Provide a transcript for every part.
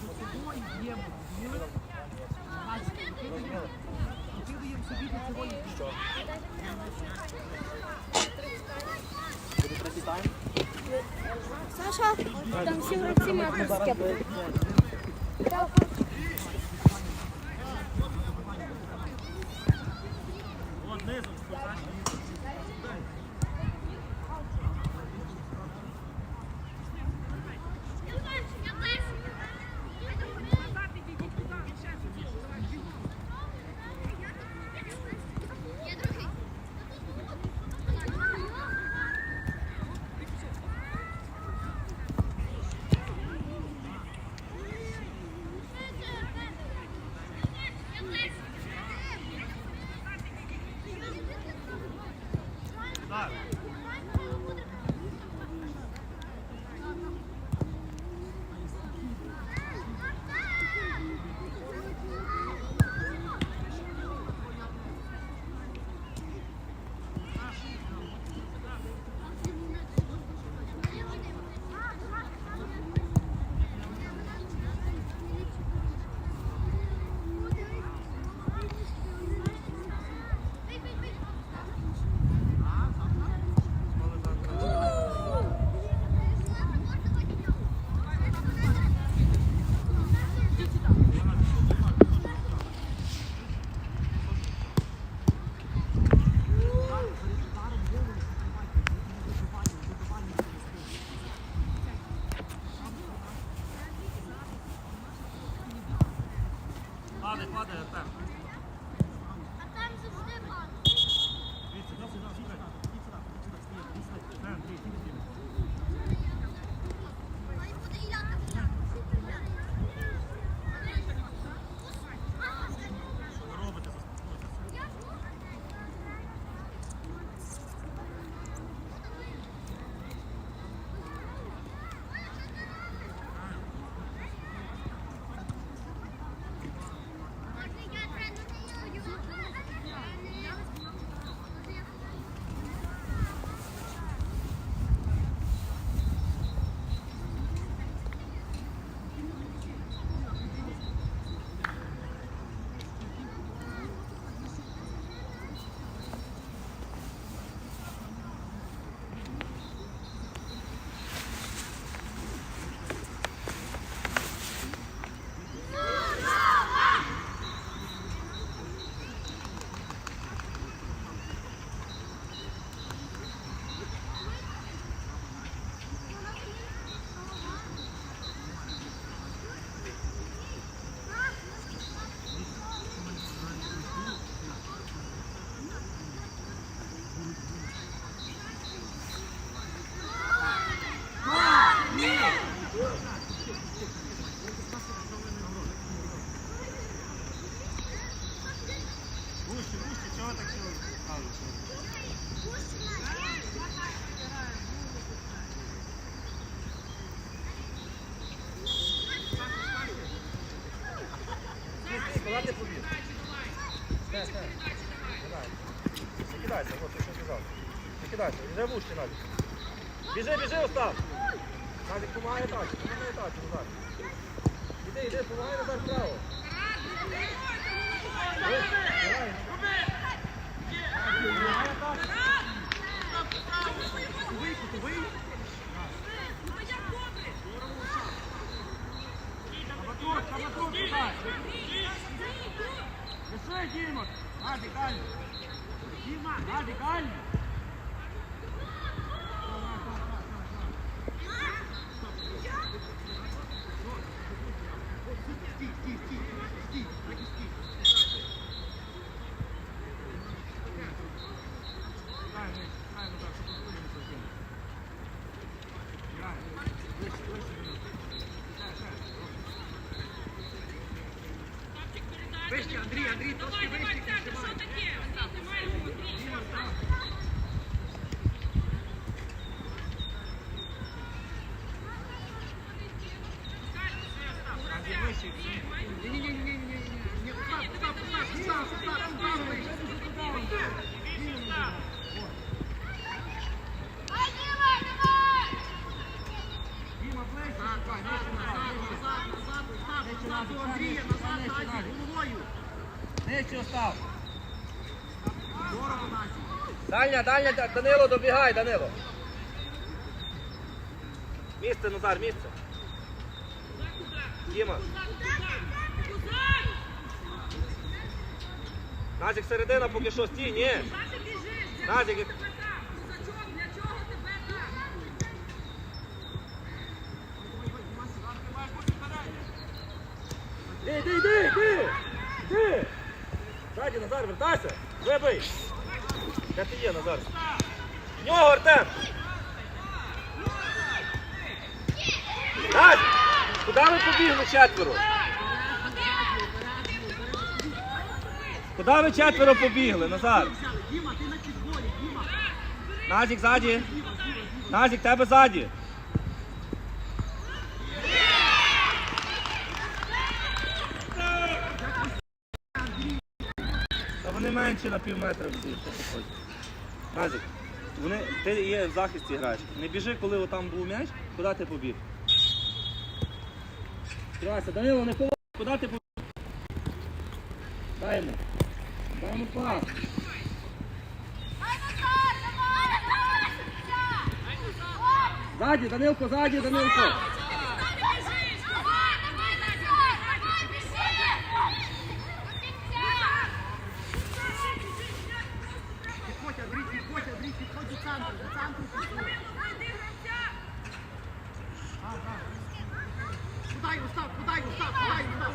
собою б'ємо. Ти Кидаємо собі до цього. Що? Саша, там всі гравці матерські. Падай, падай, Артем. А Складати побіг. Не кидайся, от, я що сказав. Не кидайся, вже вужче навіть. Біжи, біжи, Остап. Назик, помагай так, помагай так, назад. Іди, іди, помагай назад вправо. Ось, давай. Кабатур, кабатур, туди. Пиши, Діма. Аді, Каль. Діма, Аді, Андрій, трошки вище. Дальня, дальня, Данило, добігай, Данило. Місце, Назар, місце. Діма. Назік середина поки що стій, ні. Назік, іди, іди, іди! Іди! Ззаді, Назар, вертайся! Вибий! Де ти є, Назар? Нього, Артем! Назік! Куди ви побігли четверо? Куди ви четверо побігли, Назар? Діма, ти на підборі, Діма. Назік ззаді. Назік, тебе ззаді. Та вони менші на пів метра всі. Назік, вони, ти є в захисті граєш. Не біжи, коли отам був м'яч, куди ти побіг? Тривайся, Данило, не ховай, куди ти побіг? Дай йому. Дай йому пас. Ззаді, Данилко, ззаді, Данилко. Підходь, Андрій, підходь, Андрій, підходь до центру, до центру підходь. Куди його став, куди його став, куди його став?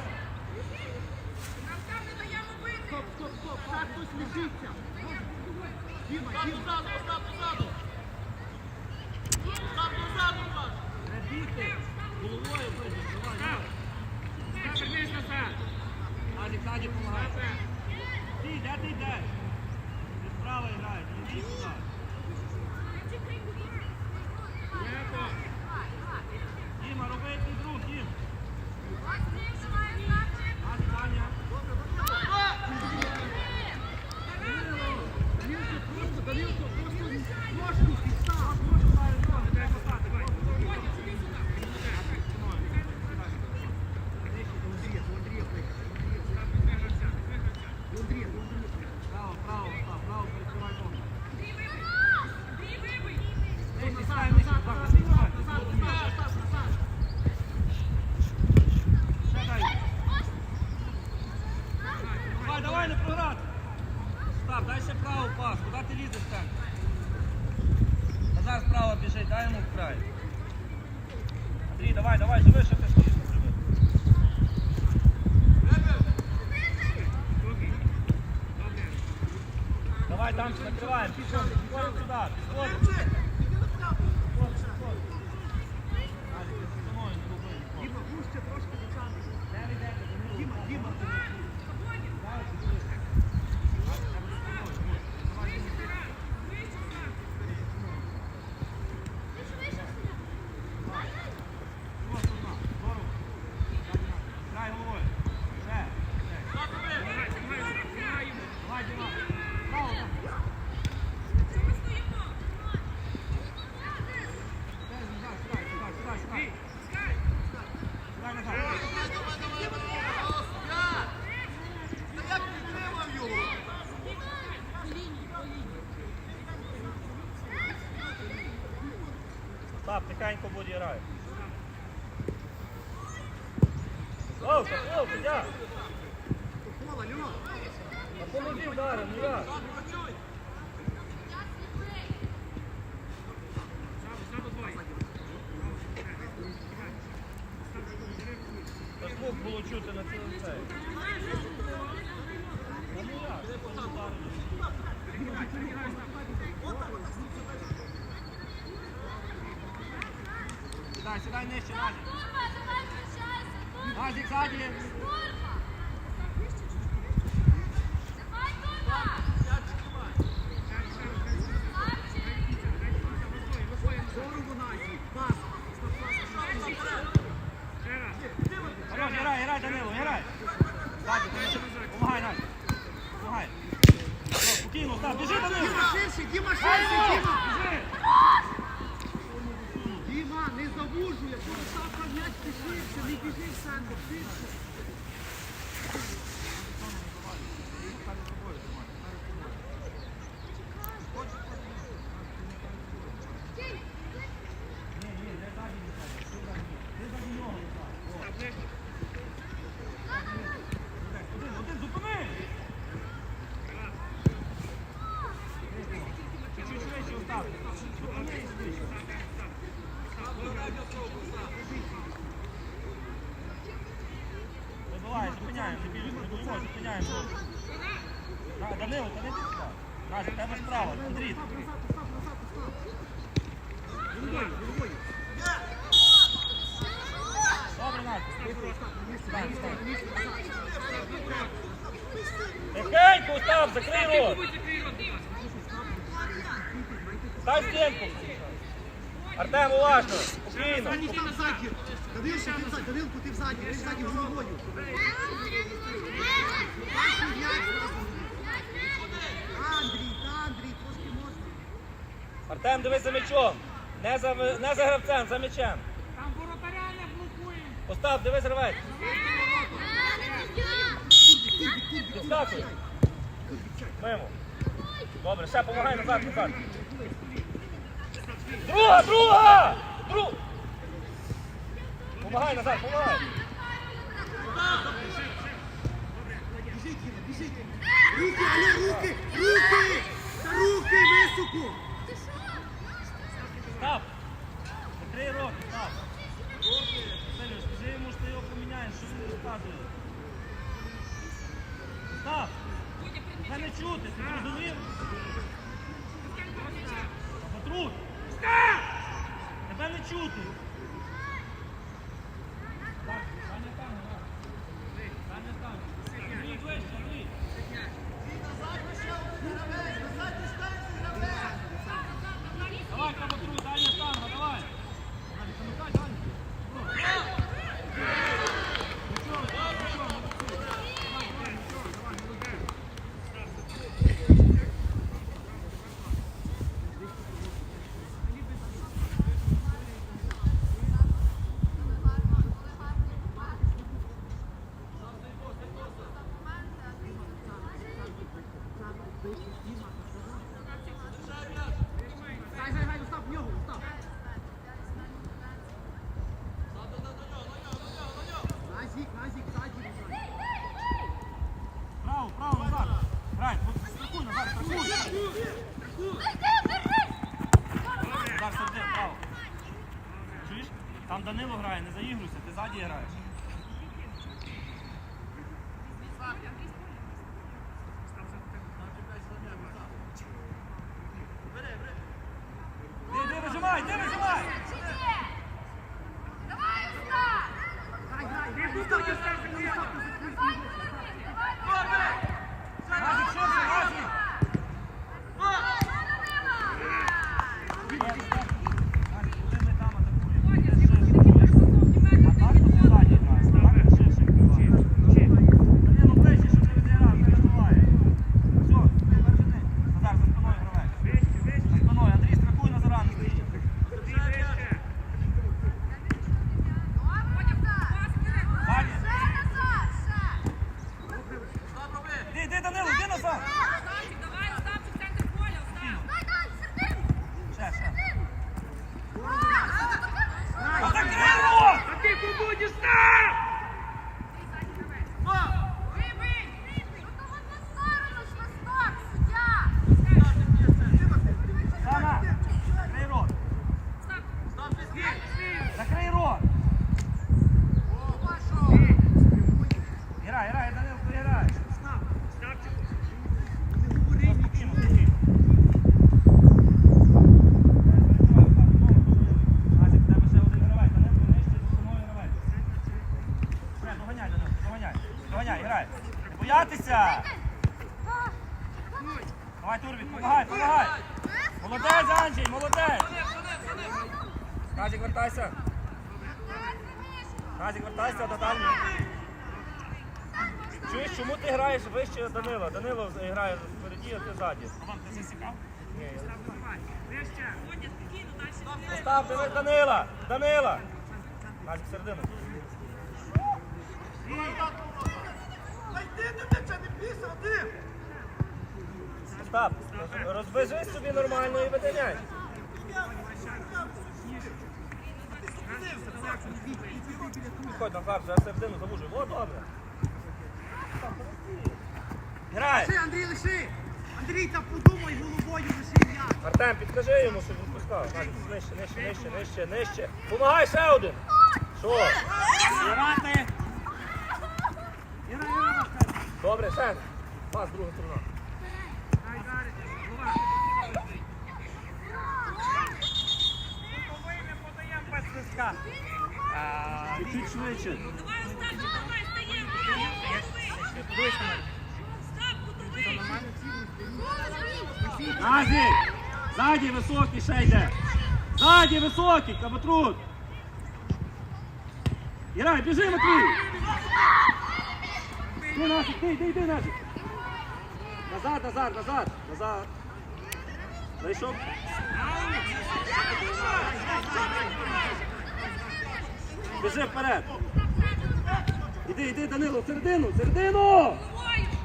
Стоп, стоп, стоп, так хтось лежиться. Діма, Діма. Позаду, постав позаду. Постав позаду, Маш. Не бійте. Головою вийдеш, давай, давай. Назік, ззаді помагай. Ти, де ти йдеш? Ти справа граєш, не йди сюди. Діма, роби ти друг, Дім. Назік, Аня. Данилко, просто, Данилко, просто ножку підстав. Право, право, право, право, перекривай ногу. Ей, ти стань, нижче, так, ти стань, ти стань. Ще дай. Давай, давай, не програти. Став, дай ще право пас. Куди ти лізеш там? Назар справа біжить, дай йому в край. Андрій, давай, давай, живи, що ти стоїш. живи. Давай, там накриваємо, підходимо, підходимо сюди, підходимо. Дима, вужче трошки до? Діма, Діма. Грай головою. Ще. Давай, Діма. Право, там. Сюди, сюди, сюди, сюди, сюди. Сюди, назад. Став, тихенько будь грає. Ловка, ловка, я. Кола, Льо. А поможи вдаром, ну як? Та звук було чути на цілий цей. Ну, ну? Сідай, сідай нижче, Назік. Назік, ззаді. Здорово, Назі. Пас. Хорош, грай, грай, Данило, грай. Ззаді, Данило. Помагай, Назік. Помагай. О, Спокійно, став, біжи, Данило. Діма, ширше, Діма, ширше, Діма. Біжи. Діма, не завужуй, якщо ставка м'яч, ти ширше, не біжи в центр, ширше. Хочеш виходь, зупиняємо. На, Данило, та не ти сюди. Назик, тебе справа. Андрій. Добре, Назик. Стань, стань. Тихенько, Остап, закрий рот. Стань стінку. Артем, уважно, спокійно. Дані там ззаді. Данилко, ти взаді. Данилко, ти взаді. Ти взаді головою. Андрій, та, Андрій, трошки можна. Артем, дивись за м'ячом. Не за, не за гравцем, за м'ячем. Там воротаря не блокуємо. Остап, дивись, рвай. Підскакуй. Мимо. Добре, ще помагай назад, назад. Друга, друга! Друг! Помагай назад, помагай. Руки, алло, руки, руки! Та руки, високо! Став! Закрий рот, став! Василю, скажи йому, що ти його поміняєш, що він розказує. Став! Мене чути, ти зрозумів? Патруль! Тебе не чути! Madeira. Боятися! Давай, Турбік, помагай, помагай. Молодець, Анджій, молодець. Назік, вертайся. Назік, вертайся до дальньої. Чуєш, чому ти граєш вище Данила? Данило грає впереді, а ти ззаді. Ти засікав? Ні. Остап, дивись Данила! Данила! Назік, середину. Роз- розв'яжи собі нормально і веди м'яч. Ходь Назар, вже середину завужуй. О, добре. Грай! Лиши, Андрій, лиши! Андрій, та подумай головою, лиши м'яч! Артем, підкажи йому, щоб він пускав. Нижче, нижче, нижче, нижче, нижче. Помагай ще один. Що? Грати. Добре, ще. Пас, друга сторона. Дай, Дарик, голова. Ми не подаємо без свистка. А, Чуть швидше. Подивись на мене. Назік! Ззаді високий ще йде. Ззаді високий, кабатрут. Грай, біжи, Матвій. Ти, Назік, йди, йди. Назад, назад, назад, назад. Зайшов. Біжи вперед. Іди, іди, Данило, середину, середину.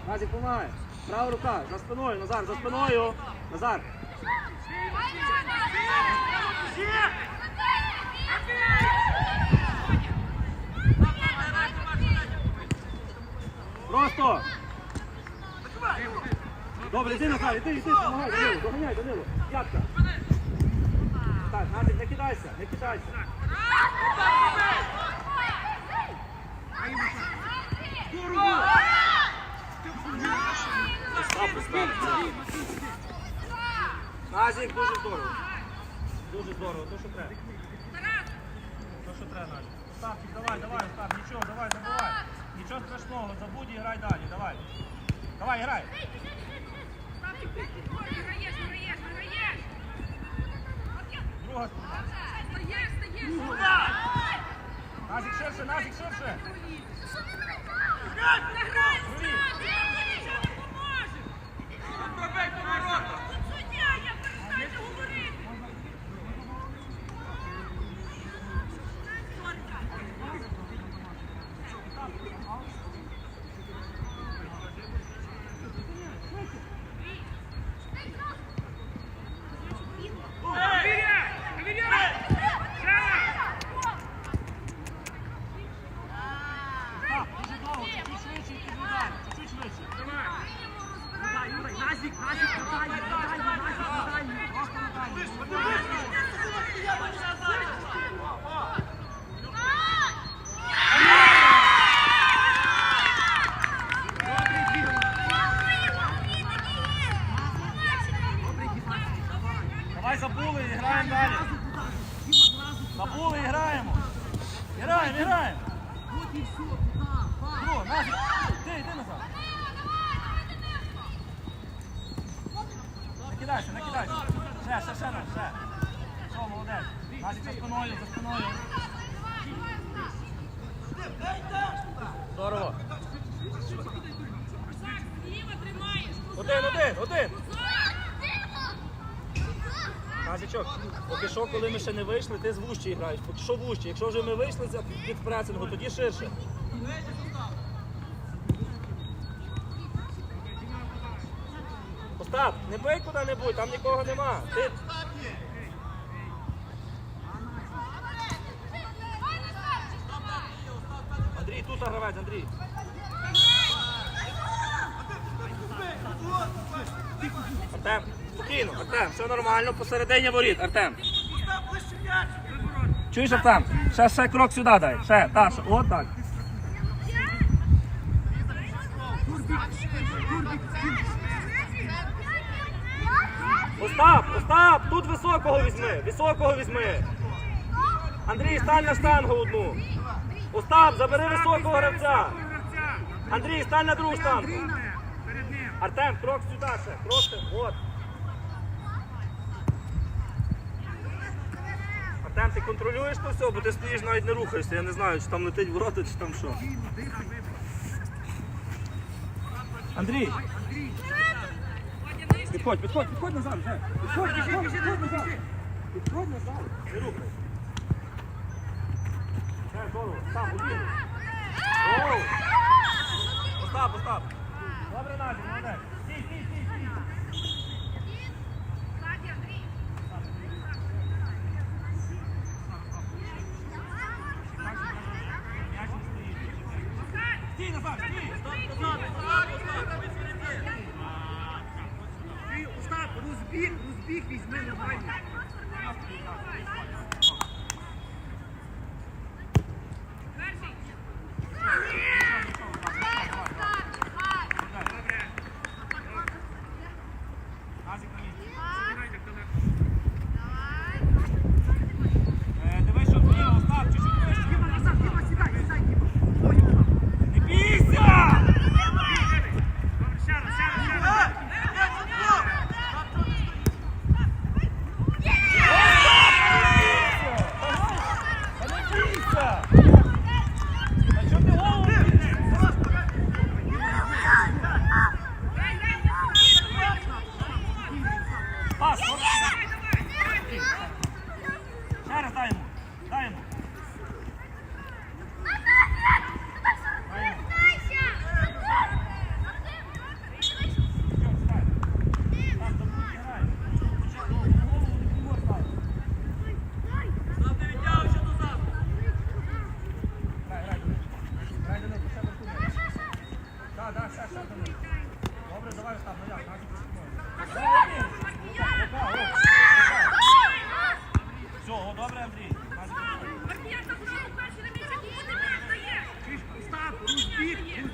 Назік, помагай. Права рука, за спиною, Назар, за спиною. Назар. Просто. Добре, йди Назар, іди, іди, помагай, Данило, доганяй, Данило. П'ятка. Так, Назік, не кидайся, не кидайся. Став. Дуже здорово. Дуже здорово, то що треба. То, що треба, Надя. Остапчик, давай, давай, Остап, нічого, давай, забувай. Нічого страшного, забудь і грай далі, давай. Давай, грай. Друга. Назік ширше, Назік ширше. Так, дуже довго, чуть швидше і піди далі. Чуть швидше. Давай, Юрай, Назік, Назік, подай, подай, Назік, подай. Просто подай. Давай забули і граємо далі. Забули і граємо. Граємо, граємо. Друг, Назік, ти, йди назад. Не кидайся, не кидайся. Ще, ще, ще, ще. Що, молодець. Назік за спиною, за спиною. Здорово. Один, один, один. Назічок, поки що, коли ми ще не вийшли, ти з вущі граєш. Поки що вущі. Якщо вже ми вийшли від пресингу, тоді ширше. Остап, не бий куди-небудь, там нікого нема. Ти... Андрій, тут гравець, Андрій. Артем, спокійно, Артем, все нормально, посередині воріт, Артем. Чуєш, Артем? Ще, ще крок сюди дай. Ще, так, ще, от так. Остап, Остап, тут високого візьми, високого візьми. Андрій, стань на штангу одну. Остап, забери високого гравця. Андрій, стань на другу штангу. Артем, крок сюди ще, просто, от. Артем, ти контролюєш то все, бо ти стоїш навіть не рухаєшся. Я не знаю, чи там летить ворота, чи там що. Андрій! Підходь, підходь, підходь назад, вже. Підходь, підходь, підходь назад. Підходь назад. Не рухай. Все, здорово. Там, один. Оу! Остап, Остап. Добре, Надя, молодець. Стій, стій, стій.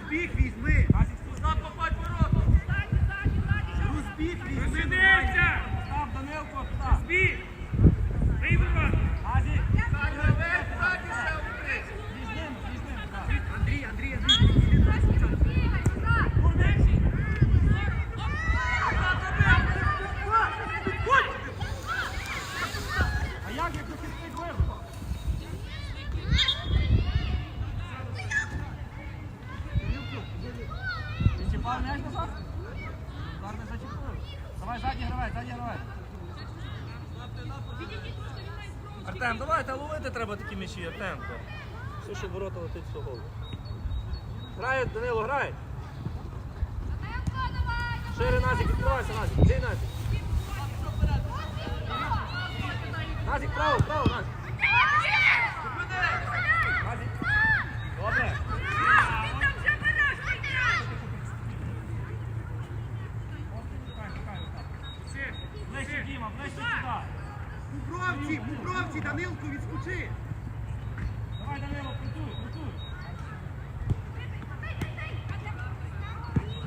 розбіг, Все, що в ворота летить все голову. Грає, Данило, грає. Шири Назік, відкривайся, Назік. Назік? Назік, право, право. Назік. Добре. Ближче, Діма, ближче сюди. Мубровці, Мубровці, Данилко, відскочи. Давай, Данило, працюй, працюй.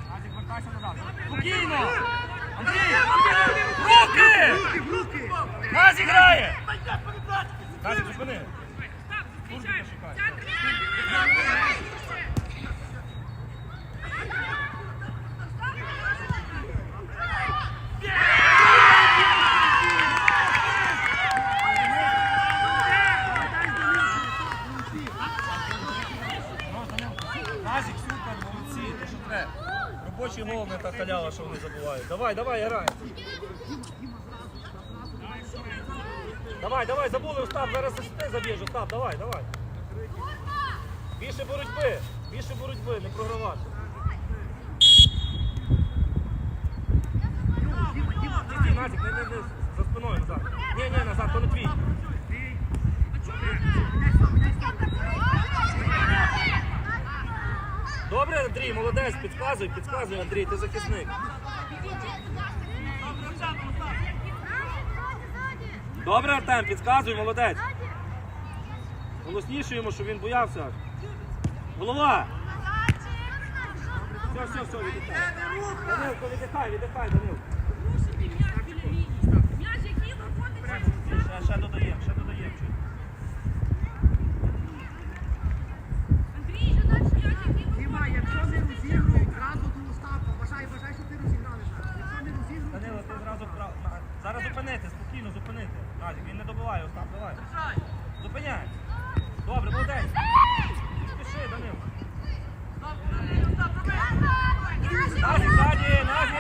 Назік, вертайся назад. Спокійно! Андрій! Руки! Руки, в руки. Назік грає! Назік, зупини. Курбіка шукай. Назік, супер, молодці, те, що треба. Робочий гол не та халява, що вони забувають. Давай, давай, грай. Давай, давай, забули, Остап, зараз ти заб'єш, Остап, давай, давай. Більше боротьби, більше боротьби, не програвати. Ти стій, Назік, не, не, не, за спиною назад. Ні, ні, назад, то не твій. Добре, Андрій, молодець, підказуй, підказуй, Андрій, ти захисник. Добре, Артем, підказуй, молодець. Голосніше йому, щоб він боявся. Голова! Все, все, все, віддихай. Данилко, віддихай, віддихай, Данилко. Ще, додаємо, ще додаємо. чуть. Діма, якщо не розігрують, зразу до Остапа. Бажай, бажай, що ти розіграли зараз. Якщо не розігрують, Данило, ти зразу вправ... на- Зараз зупинити, спокійно зупинити. Назік, він не добиває, Остап, давай. Зупиняй. Добре, молодець. Не спіши, Данило. Назік, ззаді, Назік.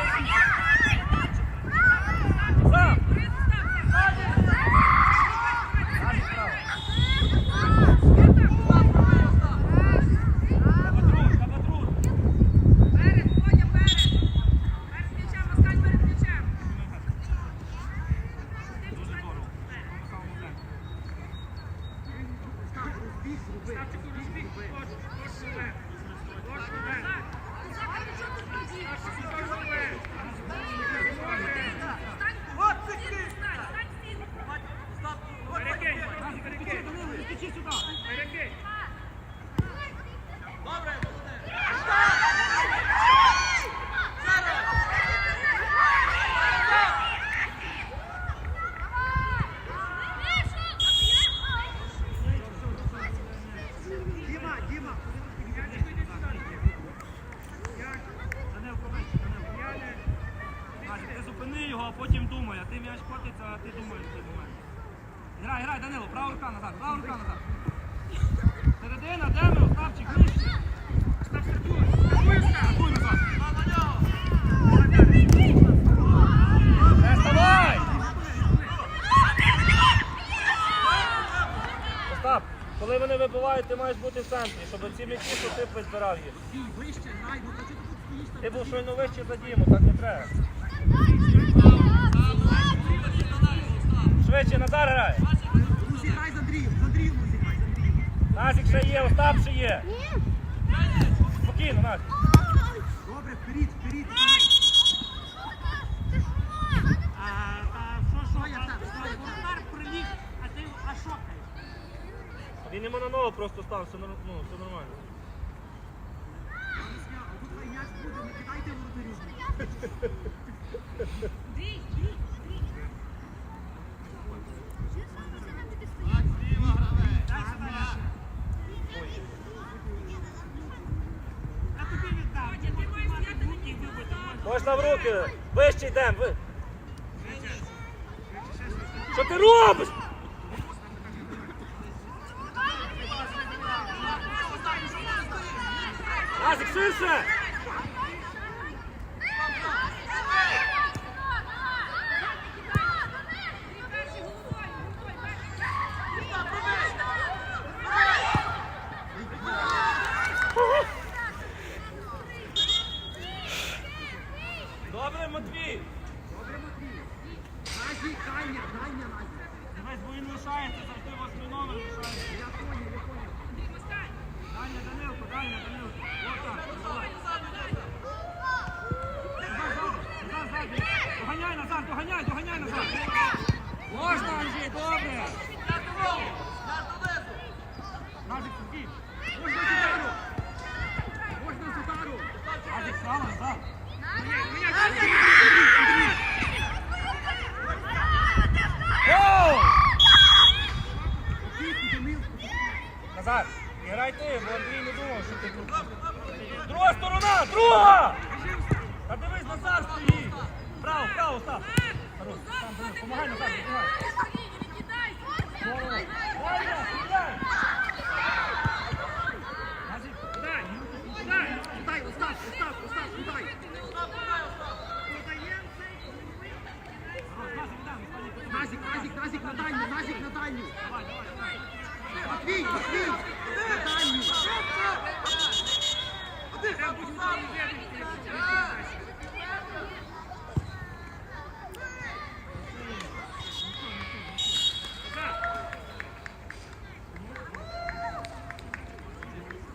Сам. Назік, право. Кабатрун, кабатрун. Дуже здорово. Тому самому темпі. Остап, розбіг, зроби. Розбіг, зроби. Течи сюди. Діма, Діма. Данилко, вище, Данилко. Назік, ти зупини його, а потім думай. А ти м'яч котиться, а ти думаєш в цей момент. Грай, грай, Данило, права рука назад, права рука назад. Середина, де ми, Остапчик, вище. Стартуй назад. Не вставай! Остап, коли вони вибивають, ти маєш бути в центрі, щоб ці м'ячі, що ти призбирав їх. Вище, грай, бо хочу тут стоїш там? Ти був щойно вище за Діму, так не треба. Швидше, Назар грає. Друзі, грай за дрів, за дрів, Андрієм грай за дрів. Назік ще є, Остап ще є. Спокійно, Назік. Він йому на ногу просто став, все, ну, все нормально. Можна в руки. Вище йдемо. Що ти робиш? Azık sürse.